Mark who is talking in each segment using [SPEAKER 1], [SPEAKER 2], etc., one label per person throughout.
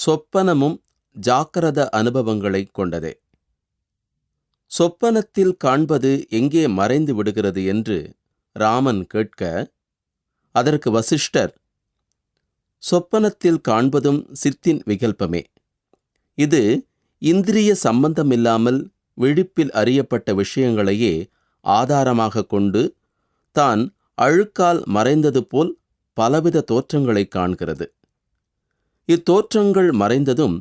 [SPEAKER 1] சொப்பனமும் ஜாக்கிரத அனுபவங்களை கொண்டதே. சொப்பனத்தில் காண்பது எங்கே மறைந்து விடுகிறது என்று ராமன் கேட்க அதற்கு வசிஷ்டர் சொப்பனத்தில் காண்பதும் சித்தின் விகல்பமே. இது இந்திரிய சம்பந்தமில்லாமல் விழிப்பில் அறியப்பட்ட விஷயங்களையே ஆதாரமாக கொண்டு தான் அழுக்கால் மறைந்தது போல் பலவித தோற்றங்களை காண்கிறது. இத்தோற்றங்கள் மறைந்ததும்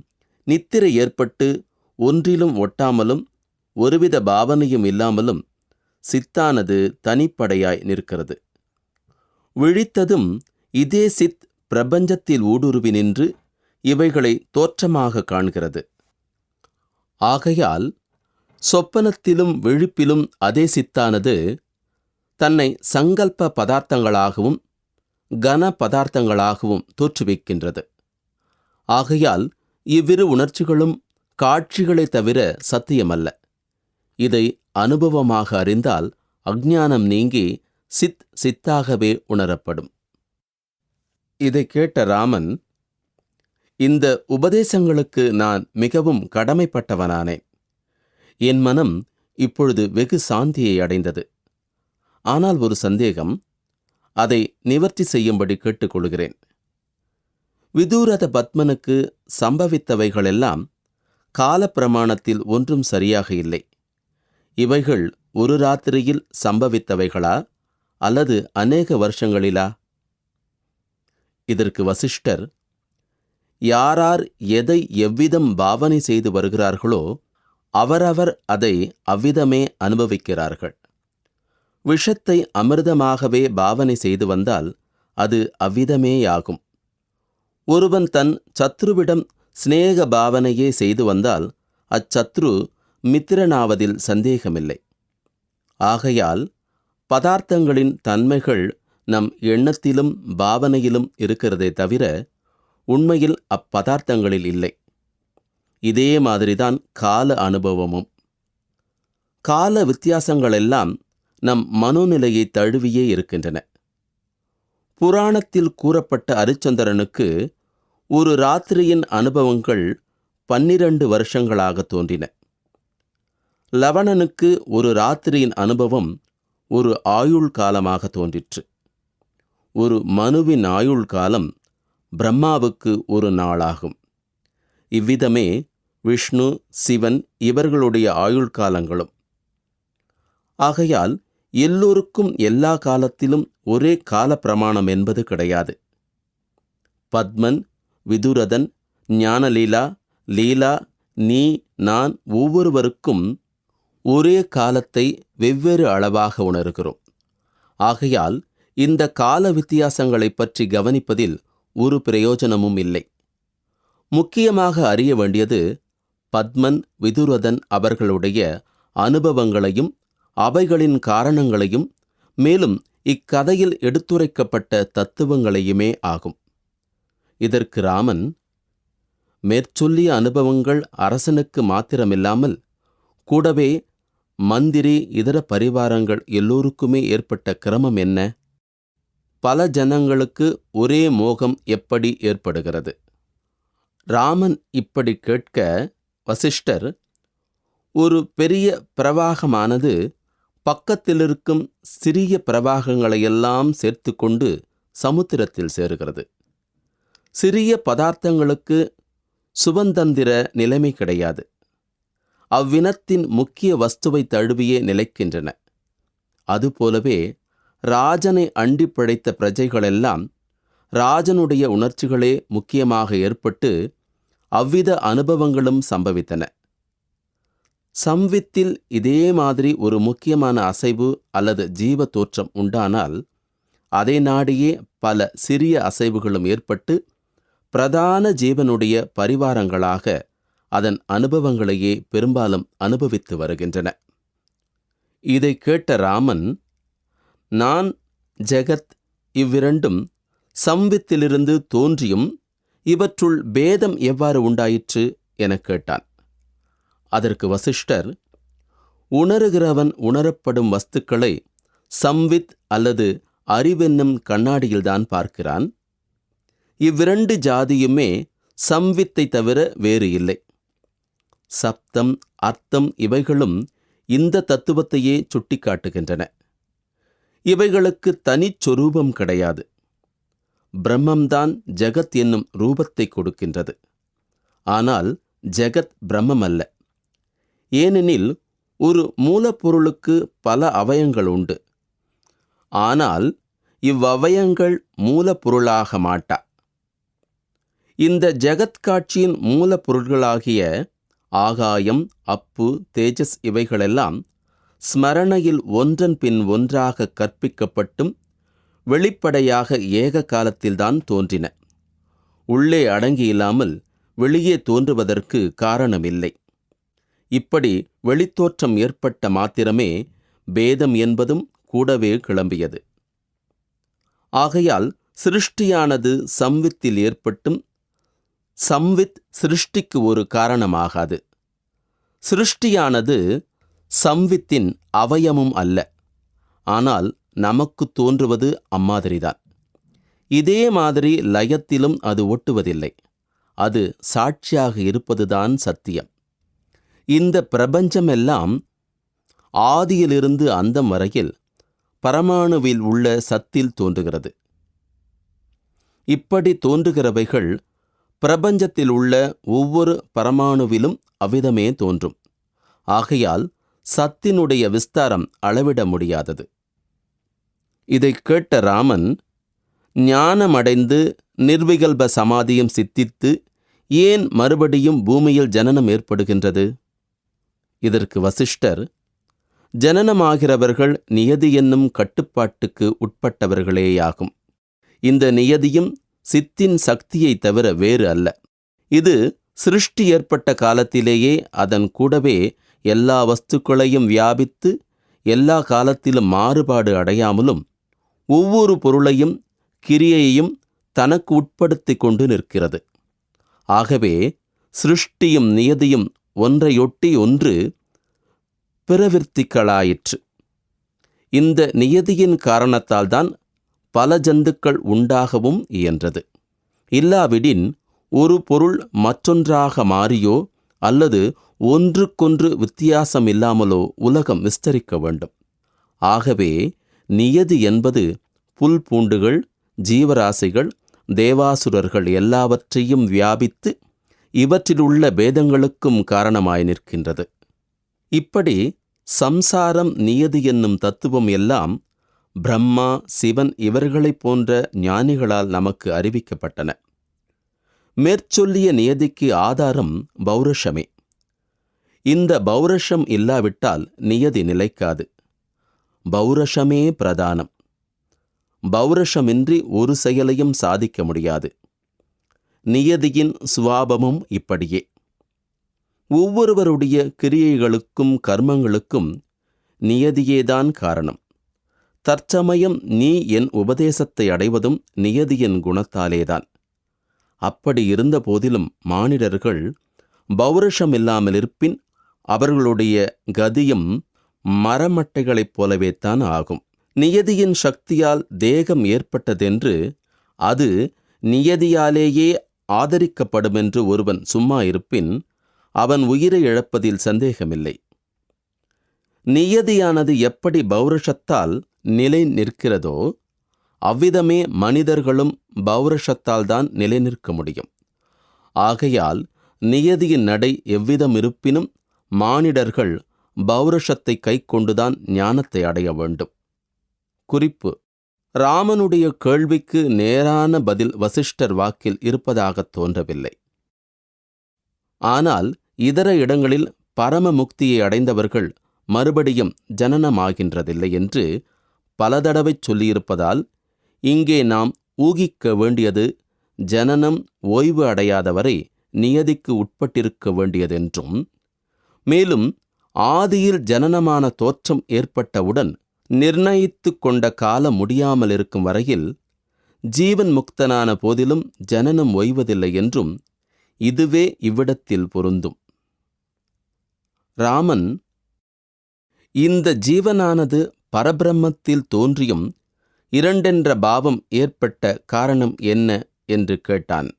[SPEAKER 1] நித்திரை ஏற்பட்டு ஒன்றிலும் ஒட்டாமலும் ஒருவித பாவனையும் இல்லாமலும் சித்தானது தனிப்படையாய் நிற்கிறது. விழித்ததும் இதே சித் பிரபஞ்சத்தில் ஊடுருவி நின்று இவைகளை தோற்றமாக காண்கிறது. ஆகையால் சொப்பனத்திலும் விழிப்பிலும் அதே சித்தானது தன்னை சங்கல்ப பதார்த்தங்களாகவும் கன பதார்த்தங்களாகவும் தோற்றுவிக்கின்றது. ஆகையால் இவ்விரு உணர்ச்சிகளும் காட்சிகளை தவிர சத்தியமல்ல. இதை அனுபவமாக அறிந்தால் அஜ்ஞானம் நீங்கி சித் சித்தாகவே உணரப்படும். இதை கேட்ட ராமன் இந்த உபதேசங்களுக்கு நான் மிகவும் கடமைப்பட்டவனானேன் என் மனம் இப்பொழுது வெகு சாந்தியை அடைந்தது. ஆனால் ஒரு சந்தேகம் அதை நிவர்த்தி செய்யும்படி கேட்டுக்கொள்கிறேன். விதூரத பத்மனுக்கு சம்பவித்தவைகளெல்லாம் காலப்பிரமாணத்தில் ஒன்றும் சரியாக இல்லை. இவைகள் ஒரு ராத்திரியில் சம்பவித்தவைகளா அல்லது அநேக வருஷங்களிலா? இதற்கு வசிஷ்டர் யாரார் எதை எவ்விதம் பாவனை செய்து வருகிறார்களோ அவரவர் அதை அவ்விதமே அனுபவிக்கிறார்கள். விஷத்தை அமிர்தமாகவே பாவனை செய்து வந்தால் அது அவ்விதமேயாகும். ஒருவன் தன் சத்ருவிடம் சிநேக பாவனையே செய்து வந்தால் அச்சத்ரு மித்திரனாவதில் சந்தேகமில்லை. ஆகையால் பதார்த்தங்களின் தன்மைகள் நம் எண்ணத்திலும் பாவனையிலும் இருக்கிறதே தவிர உண்மையில் அப்பதார்த்தங்களில் இல்லை. இதே மாதிரிதான் கால அனுபவமும். கால வித்தியாசங்களெல்லாம் நம் மனோநிலையை தழுவியே இருக்கின்றன. புராணத்தில் கூறப்பட்ட அரிச்சந்திரனுக்கு ஒரு ராத்திரியின் அனுபவங்கள் பன்னிரண்டு வருஷங்களாக தோன்றின. லவணனுக்கு ஒரு ராத்திரியின் அனுபவம் ஒரு ஆயுள் காலமாக தோன்றிற்று. ஒரு மனுவின் ஆயுள் காலம் பிரம்மாவுக்கு ஒரு நாளாகும். இவ்விதமே விஷ்ணு சிவன் இவர்களுடைய ஆயுள் காலங்களும். ஆகையால் எல்லோருக்கும் எல்லா காலத்திலும் ஒரே கால பிரமாணம் என்பது கிடையாது. பத்மன் விதுரதன் ஞானலீலா லீலா நீ நான் ஒவ்வொருவருக்கும் ஒரே காலத்தை வெவ்வேறு அளவாக உணர்கிறோம். ஆகையால் இந்த கால வித்தியாசங்களைப் பற்றி கவனிப்பதில் ஒரு பிரயோஜனமும் இல்லை. முக்கியமாக அறிய வேண்டியது பத்மன் விதுரதன் அவர்களுடைய அனுபவங்களையும் அவைகளின் காரணங்களையும் மேலும் இக்கதையில் எடுத்துரைக்கப்பட்ட தத்துவங்களையுமே ஆகும். இதற்கு ராமன் மேற்சொல்லிய அனுபவங்கள் அரசனுக்கு மாத்திரமில்லாமல் கூடவே மந்திரி இதர பரிவாரங்கள் எல்லோருக்குமே ஏற்பட்ட கிரமம் என்ன? பல ஜனங்களுக்கு ஒரே மோகம் எப்படி ஏற்படுகிறது? ராமன் இப்படி கேட்க வசிஷ்டர் ஒரு பெரிய பிரவாகமானது பக்கத்திலிருக்கும் சிறிய பிரவாகங்களையெல்லாம் சேர்த்து கொண்டு சமுத்திரத்தில் சேருகிறது. சிறிய பதார்த்தங்களுக்கு சுபந்தந்திர நிலைமை கிடையாது. அவ்வினத்தின் முக்கிய வஸ்துவை தழுவியே நிலைக்கின்றன. அதுபோலவே ராஜனை அண்டி படைத்த பிரஜைகளெல்லாம் ராஜனுடைய உணர்ச்சிகளே முக்கியமாக ஏற்பட்டு அவ்வித அனுபவங்களும் சம்பவித்தன. சம்வித்தில் இதே மாதிரி ஒரு முக்கியமான அசைவு அல்லது ஜீவ தோற்றம் உண்டானால் அதை நாடியே பல சிறிய அசைவுகளும் ஏற்பட்டு பிரதான ஜீவனுடைய பரிவாரங்களாக அதன் அனுபவங்களையே பெரும்பாலும் அனுபவித்து வருகின்றன. இதை கேட்ட ராமன் நான் ஜெகத் இவ்விரண்டும் சம்வித்திலிருந்து தோன்றியும் இவற்றுள் பேதம் எவ்வாறு உண்டாயிற்று? எனக் கேட்டான். அதற்கு வசிஷ்டர் உணருகிறவன் உணரப்படும் வஸ்துக்களை சம்வித் அல்லது அறிவென்னும் கண்ணாடியில்தான் பார்க்கிறான். இவ்விரண்டு ஜாதியுமே சம்வித்தை தவிர வேறு இல்லை. சப்தம் அர்த்தம் இவைகளும் இந்த தத்துவத்தையே சுட்டிக்காட்டுகின்றன. இவைகளுக்கு தனிச்சொரூபம் கிடையாது. பிரம்மம்தான் ஜெகத் என்னும் ரூபத்தை கொடுக்கின்றது. ஆனால் ஜெகத் பிரம்மம் அல்ல ஏனெனில் ஒரு மூலப்பொருளுக்கு பல அவயங்கள் உண்டு. ஆனால் இவ்வவயங்கள் மூலப்பொருளாக மாட்டா. இந்த ஜெகத்காட்சியின் மூலப்பொருள்களாகிய ஆகாயம் அப்பு தேஜஸ் இவைகளெல்லாம் ஸ்மரணையில் ஒன்றன் பின் ஒன்றாக கற்பிக்கப்பட்டும் வெளிப்படையாக ஏக காலத்தில்தான் தோன்றின. உள்ளே அடங்கியில்லாமல் வெளியே தோன்றுவதற்கு காரணமில்லை. இப்படி வெளித்தோற்றம் ஏற்பட்ட மாத்திரமே பேதம் என்பதும் கூடவே கிளம்பியது. ஆகையால் சிருஷ்டியானது சம்வித்தில் ஏற்பட்டும் சம்வித் சிருஷ்டிக்கு ஒரு காரணமாகாது. சிருஷ்டியானது சம்வித்தின் அவயமும் அல்ல. ஆனால் நமக்கு தோன்றுவது அம்மாதிரிதான். இதே மாதிரி லயத்திலும் அது ஒட்டுவதில்லை. அது சாட்சியாக இருப்பதுதான் சத்தியம். இந்த பிரபஞ்சமெல்லாம் ஆதியிலிருந்து அந்தம் வரையில் பரமாணுவில் உள்ள சத்தில் தோன்றுகிறது. இப்படி தோன்றுகிறவைகள் பிரபஞ்சத்தில் உள்ள ஒவ்வொரு பரமாணுவிலும் அவ்விதமே தோன்றும். ஆகையால் சத்தினுடைய விஸ்தாரம் அளவிட முடியாதது. இதைக் கேட்ட ராமன் ஞானமடைந்து நிர்விகல்ப சமாதியும் சித்தித்து ஏன் மறுபடியும் பூமியில் ஜனனம் ஏற்படுகின்றது? இதற்கு வசிஷ்டர் ஜனனமாகிறவர்கள் நியதி என்னும் கட்டுப்பாட்டுக்கு உட்பட்டவர்களேயாகும். இந்த நியதியும் சித்தின் சக்தியை தவிர வேறு அல்ல. இது சிருஷ்டி ஏற்பட்ட காலத்திலேயே அதன் கூடவே எல்லா வஸ்துக்களையும் வியாபித்து எல்லா காலத்திலும் மாறுபாடு அடையாமலும் ஒவ்வொரு பொருளையும் கிரியையையும் தனக்கு உட்படுத்தி கொண்டு நிற்கிறது. ஆகவே சிருஷ்டியும் நியதியும் ஒன்றையொட்டி ஒன்று பிரவிற்த்திகளாயிற்று இந்த நியதியின் காரணத்தால்தான் பல ஜந்துக்கள் உண்டாகவும் இயன்றது. இல்லாவிடின் ஒரு பொருள் மற்றொன்றாக மாறியோ அல்லது ஒன்றுக்கொன்று வித்தியாசம் இல்லாமலோ உலகம் விஸ்தரிக்க வேண்டும். ஆகவே நியதி என்பது புல் பூண்டுகள் ஜீவராசிகள் தேவாசுரர்கள் எல்லாவற்றையும் வியாபித்து இவற்றிலுள்ள பேதங்களுக்கும் காரணமாய் நிற்கின்றது. இப்படி சம்சாரம் நியதி என்னும் தத்துவம் எல்லாம் பிரம்மா சிவன் இவர்களைப் போன்ற ஞானிகளால் நமக்கு அறிவிக்கப்பட்டன. மேற்சொல்லிய நியதிக்கு ஆதாரம் பௌரஷமே. இந்த பௌரஷம் இல்லாவிட்டால் நியதி நிலைக்காது. பௌரஷமே பிரதானம். பௌரஷமின்றி ஒரு செயலையும் சாதிக்க முடியாது. நியதியின் சுவாபமும் இப்படியே. ஒவ்வொருவருடைய கிரியைகளுக்கும் கர்மங்களுக்கும் நியதியேதான் காரணம். தற்சமயம் நீ என் உபதேசத்தை அடைவதும் நியதியின் குணத்தாலேதான். அப்படி இருந்த போதிலும் மானிடர்கள் பௌருஷம் இல்லாமல் இருப்பின் அவர்களுடைய கதியும் மரமட்டைகளைப் போலவே தான் ஆகும். நியதியின் சக்தியால் தேகம் ஏற்பட்டதென்று அது நியதியாலேயே ஆதரிக்கப்படுமென்று ஒருவன் சும்மா இருப்பின் அவன் உயிரை இழப்பதில் சந்தேகமில்லை. நியதியானது எப்படி பௌருஷத்தால் நிலை நிற்கிறதோ அவ்விதமே மனிதர்களும் பௌரஷத்தால் தான் நிலை நிற்க முடியும். ஆகையால் நியதியின் நடை எவ்விதம் இருப்பினும் மானிடர்கள் பௌருஷத்தை கைக்கொண்டுதான் ஞானத்தை அடைய வேண்டும். குறிப்பு. ராமனுடைய கேள்விக்கு நேரான பதில் வசிஷ்டர் வாக்கில் இருப்பதாகத் தோன்றவில்லை. ஆனால் இதர இடங்களில் பரம முக்தியை அடைந்தவர்கள் மறுபடியும் ஜனனமாகின்றதில்லை என்று பல தடவை சொல்லியிருப்பதால் இங்கே நாம் ஊகிக்க வேண்டியது ஜனனம் ஓய்வு அடையாதவரை நியதிக்கு உட்பட்டிருக்க வேண்டியதென்றும் மேலும் ஆதியில் ஜனனமான தோற்றம் ஏற்பட்டவுடன் நிர்ணயித்து கொண்ட காலம் முடியாமல் இருக்கும் வரையில் ஜீவன் முக்தனான போதிலும் ஜனனம் ஓய்வதில்லை என்றும் இதுவே இவ்விடத்தில் பொருந்தும். ராமன் இந்த ஜீவனானது பரபிரம்மத்தில் தோன்றியும் இரண்டென்ற பாவம் ஏற்பட்ட காரணம் என்ன? என்று கேட்டான்.